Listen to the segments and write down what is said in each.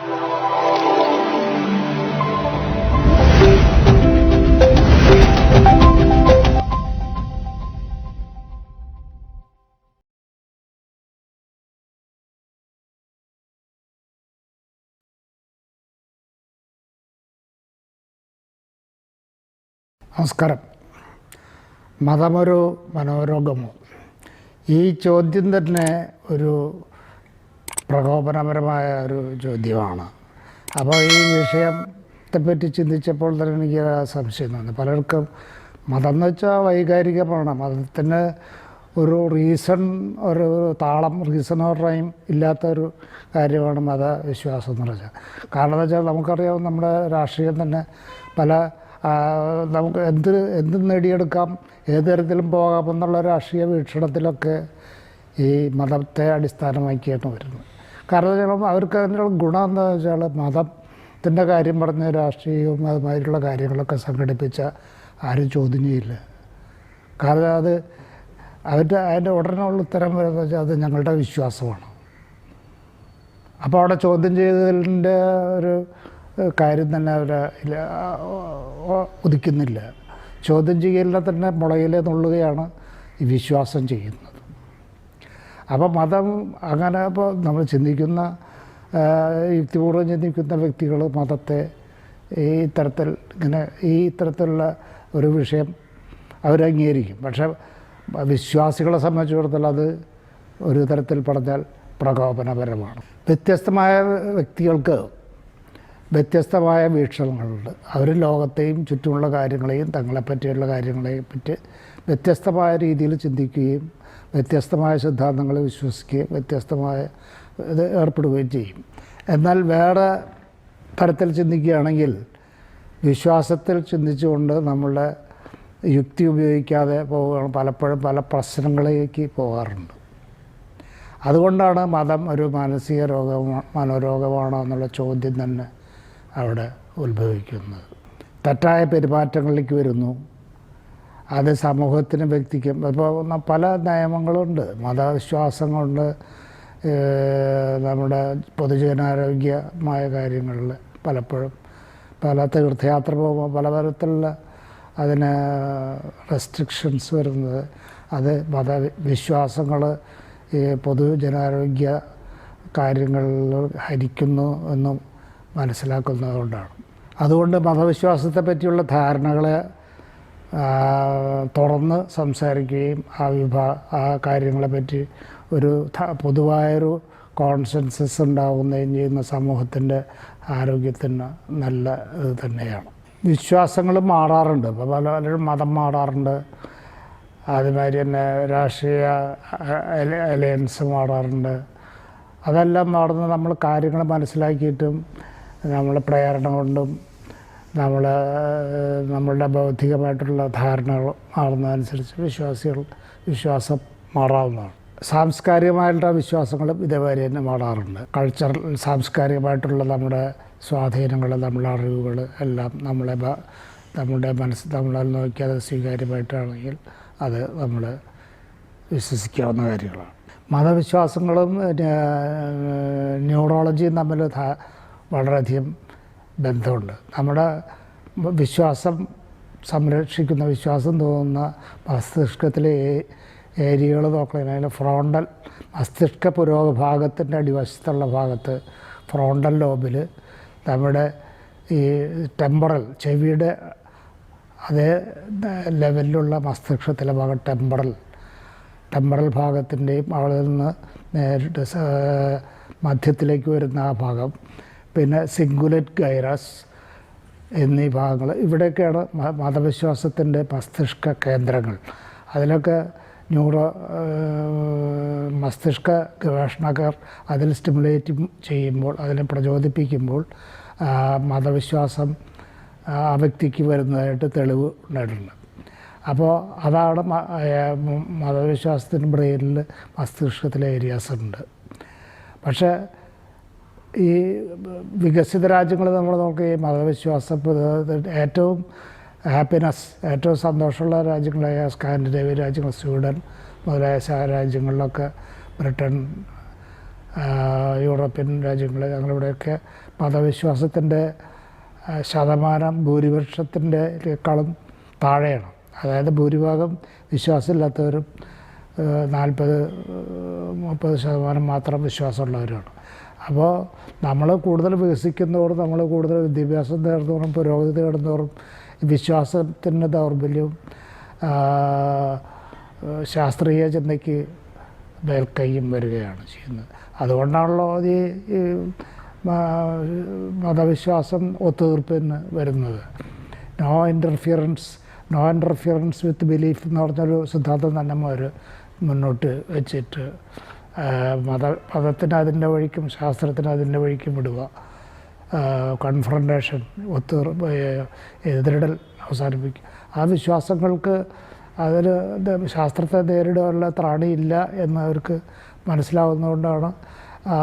നമസ്കാരം. മതമൊരു മനോരോഗമോ? ഈ ചോദ്യം തന്നെ ഒരു പ്രകോപനപരമായ ഒരു ചോദ്യമാണ്. അപ്പോൾ ഈ വിഷയത്തെപ്പറ്റി ചിന്തിച്ചപ്പോൾ തന്നെ എനിക്ക് സംശയം തോന്നി. പലർക്കും മതം എന്ന് വെച്ചാൽ വൈകാരികമാണ്. മതത്തിന് ഒരു റീസൺ ഒരു താളം റീസൺ ഓർ റൈം ഇല്ലാത്ത ഒരു കാര്യമാണ് മതവിശ്വാസം എന്ന് പറഞ്ഞാൽ. കാരണം എന്ന് വെച്ചാൽ നമുക്കറിയാം നമ്മുടെ രാഷ്ട്രീയം തന്നെ പല നമുക്ക് എന്ത് എന്ത് നേടിയെടുക്കാം ഏത് തരത്തിലും പോകാം എന്നുള്ള രാഷ്ട്രീയ വീക്ഷണത്തിലൊക്കെ ഈ മതത്തെ അടിസ്ഥാനമാക്കിയാണ് വരുന്നത്. കാരണം വെച്ചാൽ അവർക്ക് അതിനുള്ള ഗുണം എന്താണെന്ന് വെച്ചാൽ മതത്തിന്റെ കാര്യം പറഞ്ഞ് രാഷ്ട്രീയവും അതുമാതിരിയുള്ള കാര്യങ്ങളൊക്കെ സംഘടിപ്പിച്ച ആരും ചോദ്യം ചെയ്യില്ല കാരണം അത് അവരുടെ അതിന്റെ ഉടനെയുള്ള ഉത്തരം വരുന്നത് വെച്ചാൽ അത് ഞങ്ങളുടെ വിശ്വാസമാണ്. അപ്പോൾ അവിടെ ചോദ്യം ചെയ്തതിന്റെ ഒരു കാര്യം തന്നെ അവർ ഉദിക്കുന്നില്ല ചോദ്യം ചെയ്യലിനെ തന്നെ മുളയിലെ നുള്ളുകയാണ് ഈ വിശ്വാസം ചെയ്യുന്നത്. അപ്പോൾ മതം അങ്ങനെ ഇപ്പോൾ നമ്മൾ ചിന്തിക്കുന്ന യുക്തിപൂർവം ചിന്തിക്കുന്ന വ്യക്തികൾ മതത്തെ ഈ തരത്തിൽ ഇങ്ങനെ ഈ തരത്തിലുള്ള ഒരു വിഷയം അവർ അംഗീകരിക്കും പക്ഷേ വിശ്വാസികളെ സംബന്ധിച്ചിടത്തോളം അത് ഒരു തരത്തിൽ പറഞ്ഞാൽ പ്രകോപനപരമാണ്. വ്യത്യസ്തമായ വ്യക്തികൾക്ക് വ്യത്യസ്തമായ വീക്ഷണങ്ങളുണ്ട്. അവർ ലോകത്തെയും ചുറ്റുമുള്ള കാര്യങ്ങളെയും തങ്ങളെപ്പറ്റിയുള്ള കാര്യങ്ങളെയും പറ്റി വ്യത്യസ്തമായ രീതിയിൽ ചിന്തിക്കുകയും വ്യത്യസ്തമായ സിദ്ധാന്തങ്ങളെ വിശ്വസിക്കുകയും വ്യത്യസ്തമായ ഇത് ഏർപ്പെടുകയും ചെയ്യും. എന്നാൽ വേറെ തരത്തിൽ ചിന്തിക്കുകയാണെങ്കിൽ വിശ്വാസത്തിൽ ചിന്തിച്ചുകൊണ്ട് നമ്മളുടെ യുക്തി ഉപയോഗിക്കാതെ പോവുകയാണ് പലപ്പോഴും പല പ്രശ്നങ്ങളിലേക്ക് പോകാറുണ്ട്. അതുകൊണ്ടാണ് മതം ഒരു മാനസിക രോഗമാണ് മനോരോഗമാണോ എന്നുള്ള ചോദ്യം തന്നെ അവിടെ ഉത്ഭവിക്കുന്നത്. തെറ്റായ പെരുമാറ്റങ്ങളിലേക്ക് വരുന്നു. അത് സമൂഹത്തിനും വ്യക്തിക്കും. ഇപ്പോൾ പല നിയമങ്ങളുണ്ട്. മതവിശ്വാസങ്ങളുണ്ട്. നമ്മുടെ പൊതുജനാരോഗ്യമായ കാര്യങ്ങളിൽ പലപ്പോഴും. പല തീർത്ഥയാത്ര പോകുമ്പോൾ പല തരത്തിലുള്ള അതിന് റെസ്ട്രിക്ഷൻസ് വരുന്നത്. അത് മതവിശ്വാസങ്ങൾ ഈ പൊതുജനാരോഗ്യ കാര്യങ്ങളിൽ ഹരിക്കുന്നു എന്നും മനസ്സിലാക്കുന്നതുകൊണ്ടാണ് അതുകൊണ്ട് മതവിശ്വാസത്തെ പറ്റിയുള്ള ധാരണകളെ തുറന്ന് സംസാരിക്കുകയും ആ വിഭാ ആ കാര്യങ്ങളെപ്പറ്റി ഒരു പൊതുവായൊരു കോൺസെൻസസ് ഉണ്ടാകുന്നതും ചെയ്യുന്ന സമൂഹത്തിന്റെ ആരോഗ്യത്തിന് നല്ല ഇത് തന്നെയാണ്. വിശ്വാസങ്ങൾ മാറാറുണ്ട്. ഇപ്പോൾ പല പലരും മതം മാറാറുണ്ട്. അതുമാതിരി തന്നെ രാഷ്ട്രീയ അല- അലയൻസ് മാറാറുണ്ട്. അതെല്ലാം മാറുന്ന നമ്മൾ കാര്യങ്ങൾ മനസ്സിലാക്കിയിട്ടും നമ്മൾ പ്രേരണ കൊണ്ടും നമ്മൾ നമ്മളുടെ ബൗദ്ധികമായിട്ടുള്ള ധാരണകൾ മാറുന്നതനുസരിച്ച് വിശ്വാസികൾ വിശ്വാസം മാറാവുന്നതാണ്. സാംസ്കാരികമായിട്ടുള്ള വിശ്വാസങ്ങളും ഇതേപോലെ തന്നെ മാറാറുണ്ട്. കൾച്ചറൽ സാംസ്കാരികമായിട്ടുള്ള നമ്മുടെ സ്വാധീനങ്ങൾ നമ്മുടെ അറിവുകൾ എല്ലാം നമ്മളെ നമ്മുടെ മനസ്സ് നമ്മളെ നോക്കിയത് സ്വീകാര്യമായിട്ടാണെങ്കിൽ അത് നമ്മൾ വിശ്വസിക്കാവുന്ന കാര്യങ്ങളാണ്. മതവിശ്വാസങ്ങളും ന്യൂറോളജിയും തമ്മിൽ വളരെയധികം ബന്ധമുണ്ട്. നമ്മുടെ വിശ്വാസം സംരക്ഷിക്കുന്ന വിശ്വാസം തോന്നുന്ന മസ്തിഷ്കത്തിലെ ഏരിയകൾ നോക്കുകയാണെങ്കിൽ ഫ്രോണ്ടൽ മസ്തിഷ്ക പുരോഗഭാഗത്തിന്റെ അടിവശത്തുള്ള ഭാഗത്ത് ഫ്രോണ്ടൽ ലോബിൽ നമ്മുടെ ഈ ടെമ്പറൽ ചെവിയുടെ അതേ ലെവലിലുള്ള മസ്തിഷ്കത്തിലെ ഭാഗം ടെമ്പറൽ ടെമ്പറൽ ഭാഗത്തിന്റെയും അവിടെ നിന്ന് നേരിട്ട് മധ്യത്തിലേക്ക് വരുന്ന ആ ഭാഗം പിന്നെ സിംഗുലറ്റ് ഗൈറസ് എന്നീ ഭാഗങ്ങൾ. ഇവിടെയൊക്കെയാണ് മതവിശ്വാസത്തിന്റെ മസ്തിഷ്ക കേന്ദ്രങ്ങൾ. അതിലൊക്കെ ന്യൂറോ മസ്തിഷ്ക ഗവേഷണകർ അതിൽ സ്റ്റിമുലേറ്റ് ചെയ്യുമ്പോൾ അതിനെ പ്രചോദിപ്പിക്കുമ്പോൾ മതവിശ്വാസം ആ വ്യക്തിക്ക് വരുന്നതായിട്ട് തെളിവ് ഉണ്ടായിട്ടുണ്ട് അപ്പോൾ അതാണ് മതവിശ്വാസത്തിന്റെ ബ്രെയിനിൽ മസ്തിഷ്കത്തിലെ ഏരിയാസ് ഉണ്ട്. പക്ഷേ ഈ വികസിത രാജ്യങ്ങൾ നമ്മൾ നോക്കി മതവിശ്വാസം ഏറ്റവും ഹാപ്പിനെസ് ഏറ്റവും സന്തോഷമുള്ള രാജ്യങ്ങളായ സ്കാൻഡിനേവ്യ രാജ്യങ്ങൾ സ്വീഡൻ മുതലായ രാജ്യങ്ങളിലൊക്കെ ബ്രിട്ടൻ യൂറോപ്യൻ രാജ്യങ്ങൾ ഞങ്ങളിവിടെയൊക്കെ മതവിശ്വാസത്തിന്റെ ശതമാനം ഭൂരിപക്ഷത്തിന്റെക്കാളും താഴെയാണ്. അതായത് ഭൂരിഭാഗം വിശ്വാസമില്ലാത്തവരും നാൽപ്പത് മുപ്പത് ശതമാനം മാത്രം വിശ്വാസമുള്ളവരാണ് അപ്പോൾ നമ്മൾ കൂടുതൽ വികസിക്കുന്നതോറും നമ്മൾ കൂടുതൽ വിദ്യാഭ്യാസം നേടുന്നതോറും പുരോഗതി നേടുന്നതോറും വിശ്വാസത്തിന്റെ ദൗർബല്യവും ശാസ്ത്രീയ ചിന്തയ്ക്ക് മേൽക്കൈയും വരികയാണ് ചെയ്യുന്നത്. അതുകൊണ്ടാണല്ലോ ഈ ഈ മതവിശ്വാസം ഒത്തുതീർപ്പിന് വരുന്നത്. No interference no interference with belief എന്ന് പറഞ്ഞൊരു സിദ്ധാന്തം തന്നെ അവർ മുന്നോട്ട് വെച്ചിട്ട് മത മതത്തിന് അതിന്റെ വഴിക്കും ശാസ്ത്രത്തിന് അതിന്റെ വഴിക്കും വിടുക. കൺഫ്രണ്ടേഷൻ ഒത്തു എതിരിടൽ അവസാനിപ്പിക്കുക. ആ വിശ്വാസങ്ങൾക്ക് അതിൽ ശാസ്ത്രത്തെ നേരിടാനുള്ള ത്രാണിയില്ല എന്നവർക്ക് മനസ്സിലാവുന്നതുകൊണ്ടാണ് ആ,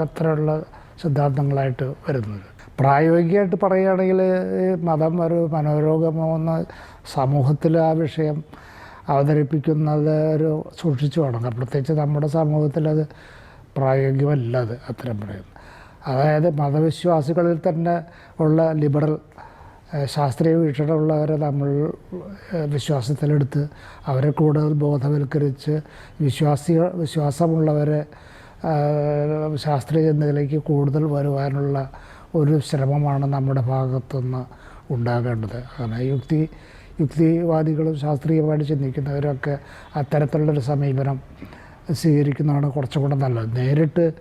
അത്തരമുള്ള സിദ്ധാന്തങ്ങളായിട്ട് വരുന്നത്. പ്രായോഗികമായിട്ട് പറയുകയാണെങ്കിൽ മതം ഒരു മനോരോഗമോ എന്ന് സമൂഹത്തിൽ ആ വിഷയം അവതരിപ്പിക്കുന്നത് ഒരു സൂക്ഷിച്ചു വേണം. പ്രത്യേകിച്ച് നമ്മുടെ സമൂഹത്തിൽ അത് പ്രായോഗികമല്ല അത് അത്തരം പറയുന്നത്. അതായത് മതവിശ്വാസികളിൽ തന്നെ ഉള്ള ലിബറൽ ശാസ്ത്രീയ വീക്ഷണമുള്ളവരെ നമ്മൾ വിശ്വാസത്തിലെടുത്ത് അവരെ കൂടുതൽ ബോധവൽക്കരിച്ച് വിശ്വാസികൾ വിശ്വാസമുള്ളവരെ ശാസ്ത്രീയ ചിന്തയിലേക്ക് കൂടുതൽ വരുവാനുള്ള ഒരു ശ്രമമാണ് നമ്മുടെ ഭാഗത്തുനിന്ന് ഉണ്ടാകേണ്ടത്. അങ്ങനെ യുക്തി യുക്തിവാദികളും ശാസ്ത്രീയമായിട്ട് ചിന്തിക്കുന്നവരൊക്കെ അത്തരത്തിലുള്ളൊരു സമീപനം സ്വീകരിക്കുന്നതാണ് കുറച്ചും കൂടെ നല്ലത്. നേരിട്ട്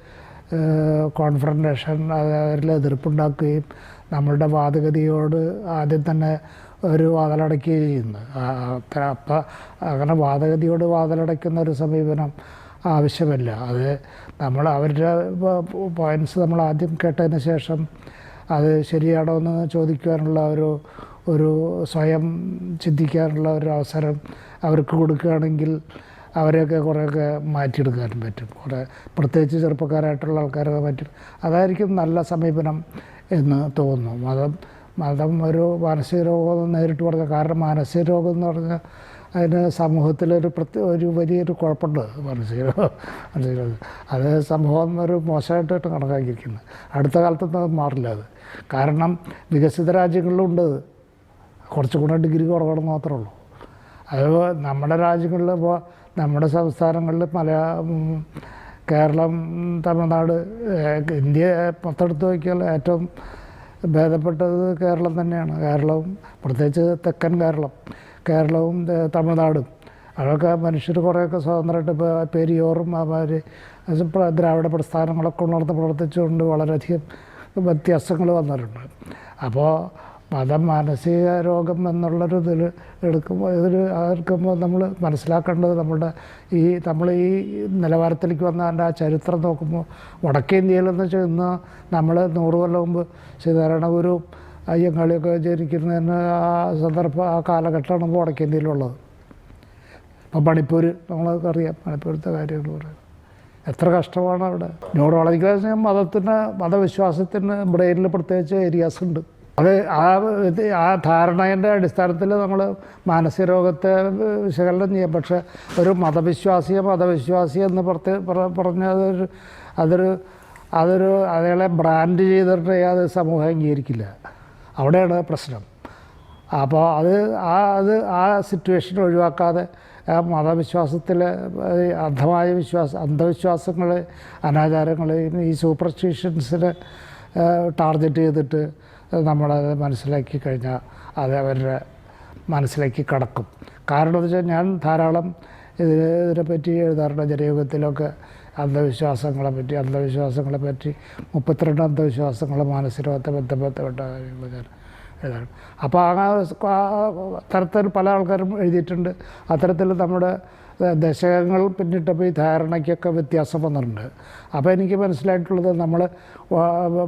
കോൺഫറന്റേഷൻ അവരിൽ എതിർപ്പുണ്ടാക്കുകയും നമ്മളുടെ വാദഗതിയോട് ആദ്യം തന്നെ ഒരു വാതിലടയ്ക്കുകയും ചെയ്യുന്നത് അപ്പം അങ്ങനെ വാദഗതിയോട് വാതിലടയ്ക്കുന്ന ഒരു സമീപനം ആവശ്യമല്ല. അത് നമ്മൾ അവരുടെ പോയിന്റ്സ് നമ്മൾ ആദ്യം കേട്ടതിന് ശേഷം അത് ശരിയാണോ എന്ന് ചോദിക്കുവാനുള്ള ഒരു ഒരു സ്വയം ചിന്തിക്കാനുള്ള ഒരു അവസരം അവർക്ക് കൊടുക്കുകയാണെങ്കിൽ അവരെയൊക്കെ കുറേയൊക്കെ മാറ്റിയെടുക്കാനും പറ്റും. കുറേ പ്രത്യേകിച്ച് ചെറുപ്പക്കാരായിട്ടുള്ള ആൾക്കാരൊക്കെ മാറ്റി. അതായിരിക്കും നല്ല സമീപനം എന്ന് തോന്നുന്നു. മതം മതം ഒരു മാനസിക രോഗം നേരിട്ട് പറഞ്ഞ കാരണം മാനസിക രോഗം എന്ന് പറഞ്ഞാൽ അതിന് സമൂഹത്തിലൊരു പ്രത്യേക ഒരു വലിയൊരു കുഴപ്പമുണ്ട്. മാനസിക രോഗം മാനസിക രോഗം. അത് സമൂഹം ഒരു മോശമായിട്ടായിട്ട് കണക്കാക്കിയിരിക്കുന്നത് അടുത്ത കാലത്തൊന്നും അത് മാറില്ല അത്. കാരണം വികസിത രാജ്യങ്ങളിലും ഉണ്ട് അത് കുറച്ചും കൂടെ ഡിഗ്രി കുറവാണെന്ന് മാത്രമേ ഉള്ളൂ. അത് നമ്മുടെ രാജ്യങ്ങളിൽ ഇപ്പോൾ നമ്മുടെ സംസ്ഥാനങ്ങളിൽ മലയാ ഉം, കേരളം തമിഴ്നാട് ഇന്ത്യ മൊത്തമെടുത്ത് നോക്കിയാൽ ഏറ്റവും ഭേദപ്പെട്ടത് കേരളം തന്നെയാണ്. കേരളവും പ്രത്യേകിച്ച് തെക്കൻ കേരളം കേരളവും തമിഴ്നാടും. അതൊക്കെ മനുഷ്യർ കുറേയൊക്കെ സ്വതന്ത്രമായിട്ട് ഇപ്പോൾ പെരിയോറും അവർ ദ്രാവിഡ പ്രസ്ഥാനങ്ങളൊക്കെ ഉണർന്ന് പ്രവർത്തിച്ചുകൊണ്ട് വളരെയധികം വ്യത്യാസങ്ങൾ വന്നിട്ടുണ്ട്. അപ്പോൾ മതം മാനസിക രോഗം എന്നുള്ളൊരു ഇതിൽ എടുക്കുമ്പോൾ ഇതിൽ എടുക്കുമ്പോൾ നമ്മൾ മനസ്സിലാക്കേണ്ടത് നമ്മുടെ ഈ നമ്മൾ ഈ നിലവാരത്തിലേക്ക് വന്ന അതിന്റെ ആ ചരിത്രം നോക്കുമ്പോൾ വടക്കേ ഇന്ത്യയിലെന്ന് വെച്ചാൽ ഇന്ന് നമ്മൾ നൂറ് കൊല്ലം മുമ്പ് ശ്രീനാരായണ ഗുരു അയ്യങ്കാളിയൊക്കെ ജനിക്കുന്നതിന് ആ സന്ദർഭം ആ കാലഘട്ടമാണ് ഇപ്പോൾ വടക്കേ ഇന്ത്യയിലുള്ളത്. ഇപ്പം മണിപ്പൂർ നമ്മളൊക്കെ അറിയാം മണിപ്പൂരത്തെ കാര്യങ്ങൾ പറയാം എത്ര കഷ്ടമാണ് അവിടെ. ന്യൂറോളജിക്കൽ മതത്തിന് മതവിശ്വാസത്തിന് ബ്രെയിനിൽ പ്രത്യേകിച്ച് ഏരിയാസ് ഉണ്ട്. അത് ആ ആ ധാരണയുടെ അടിസ്ഥാനത്തിൽ നമ്മൾ മാനസിക രോഗത്തെ വിശകലനം ചെയ്യാം. പക്ഷേ ഒരു മതവിശ്വാസിയെ മതവിശ്വാസി എന്ന് പ്രത്യേക പറഞ്ഞ അതൊരു അതൊരു അതൊരു അയാളെ ബ്രാൻഡ് ചെയ്തിട്ട് അത് സമൂഹം അംഗീകരിക്കില്ല. അവിടെയാണ് പ്രശ്നം. അപ്പോൾ അത് ആ അത് ആ സിറ്റുവേഷൻ ഒഴിവാക്കാതെ ഈ അന്ധമായ വിശ്വാസ അന്ധവിശ്വാസങ്ങൾ അനാചാരങ്ങൾ ഈ സൂപ്പർസ്റ്റിഷ്യൻസിനെ ടാർഗറ്റ് ചെയ്തിട്ട് നമ്മളത് മനസ്സിലാക്കി കഴിഞ്ഞാൽ അത് അവരുടെ മനസ്സിലേക്ക് കടക്കും. കാരണം എന്ന് വെച്ചാൽ ഞാൻ ധാരാളം ഇതിനെ പറ്റി എഴുതാറുണ്ട്. ജനയുഗത്തിലൊക്കെ അന്ധവിശ്വാസങ്ങളെ പറ്റി അന്ധവിശ്വാസങ്ങളെ പറ്റി മുപ്പത്തിരണ്ട് അന്ധവിശ്വാസങ്ങൾ മാനസികത്തെ ബന്ധപ്പെട്ട കാര്യങ്ങൾ ഞാൻ എഴുതാറുണ്ട്. അപ്പോൾ ആ തരത്തിൽ പല ആൾക്കാരും എഴുതിയിട്ടുണ്ട്. അത്തരത്തിൽ നമ്മുടെ ദശകങ്ങൾ പിന്നിട്ടപ്പോൾ ഈ ധാരണയ്ക്കൊക്കെ വ്യത്യാസം വന്നിട്ടുണ്ട്. അപ്പോൾ എനിക്ക് മനസ്സിലായിട്ടുള്ളത് നമ്മൾ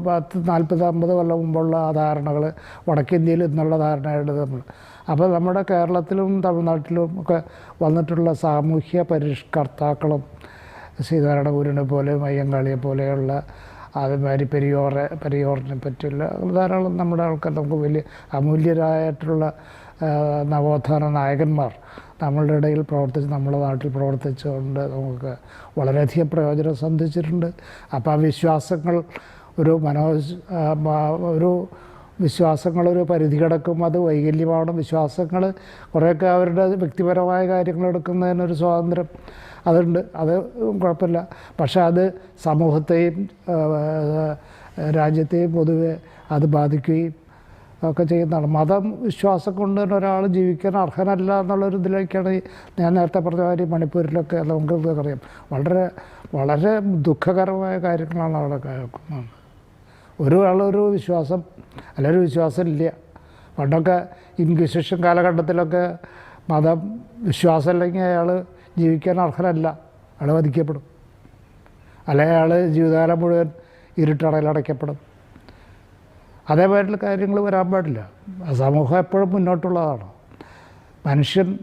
പത്ത് നാൽപ്പത് അമ്പത് കൊല്ലം മുമ്പുള്ള ആ ധാരണകൾ വടക്കേന്ത്യയിൽ ഇന്നുള്ള ധാരണയായിട്ട് നമ്മൾ. അപ്പോൾ നമ്മുടെ കേരളത്തിലും തമിഴ്നാട്ടിലും ഒക്കെ വന്നിട്ടുള്ള സാമൂഹ്യ പരിഷ്കർത്താക്കളും ശ്രീനാരായണ പോലെയും പോലെ അയ്യങ്കാളിയെ പോലെയുള്ള അതുമാതിരി പെരിയോറെ പെരിയോറിനെ പറ്റിയുള്ള ധാരാളം നമ്മുടെ ആൾക്കാർ നമുക്ക് വലിയ അമൂല്യരായിട്ടുള്ള നവോത്ഥാന നായകന്മാർ നമ്മളുടെ ഇടയിൽ പ്രവർത്തിച്ച് നമ്മുടെ നാട്ടിൽ പ്രവർത്തിച്ചുകൊണ്ട് നമുക്ക് വളരെയധികം പ്രയോജനം സന്ധിച്ചിട്ടുണ്ട്. അപ്പോൾ ആ വിശ്വാസങ്ങൾ ഒരു മനോ ഒരു വിശ്വാസങ്ങൾ ഒരു പരിധി കിടക്കും അത് വൈകല്യമാണ്. വിശ്വാസങ്ങൾ കുറേയൊക്കെ അവരുടെ വ്യക്തിപരമായ കാര്യങ്ങൾ എടുക്കുന്നതിനൊരു സ്വാതന്ത്ര്യം അതുണ്ട്. അത് കുഴപ്പമില്ല. പക്ഷേ അത് സമൂഹത്തെയും രാജ്യത്തെയും പൊതുവെ അത് ബാധിക്കുകയും ഒക്കെ ചെയ്യുന്നതാണ്. മതം വിശ്വാസം കൊണ്ട് തന്നെ ഒരാൾ ജീവിക്കാൻ അർഹനല്ല എന്നുള്ളൊരു ഇതിലേക്കാണ് ഞാൻ നേരത്തെ പറഞ്ഞ കാര്യം മണിപ്പൂരിലൊക്കെ നമുക്ക് അറിയാം. വളരെ വളരെ ദുഃഖകരമായ കാര്യങ്ങളാണ് അവിടെ കേൾക്കുന്നത്. ഒരു ആളൊരു വിശ്വാസം അല്ലൊരു വിശ്വാസം ഇല്ല. പണ്ടൊക്കെ ഇൻക്വിസിഷൻ കാലഘട്ടത്തിലൊക്കെ മതം വിശ്വാസം അല്ലെങ്കിൽ അയാൾ ജീവിക്കാൻ അർഹനല്ല. അയാൾ വധിക്കപ്പെടും. അല്ലെങ്കിൽ അയാൾ ജീവിതകാലം മുഴുവൻ ഇരുട്ടടയിൽ അതേമാതിരിയുള്ള കാര്യങ്ങൾ വരാൻ പാടില്ല. സമൂഹം എപ്പോഴും മുന്നോട്ടുള്ളതാണ്. മനുഷ്യൻ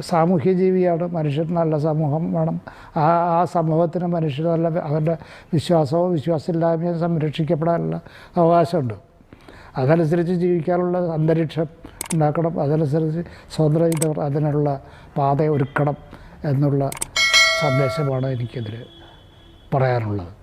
സാമൂഹ്യ ജീവിയാണ് മനുഷ്യൻ നല്ല സമൂഹം വേണം. ആ ആ സമൂഹത്തിന് മനുഷ്യർ നല്ല അവരുടെ വിശ്വാസവും വിശ്വാസമില്ലായ്മയും സംരക്ഷിക്കപ്പെടാനുള്ള അവകാശമുണ്ട്. അതനുസരിച്ച് ജീവിക്കാനുള്ള അന്തരീക്ഷം ഉണ്ടാക്കണം. അതനുസരിച്ച് സ്വതന്ത്ര അതിനുള്ള പാത ഒരുക്കണം എന്നുള്ള സന്ദേശമാണ് എനിക്കതിൽ പറയാനുള്ളത്.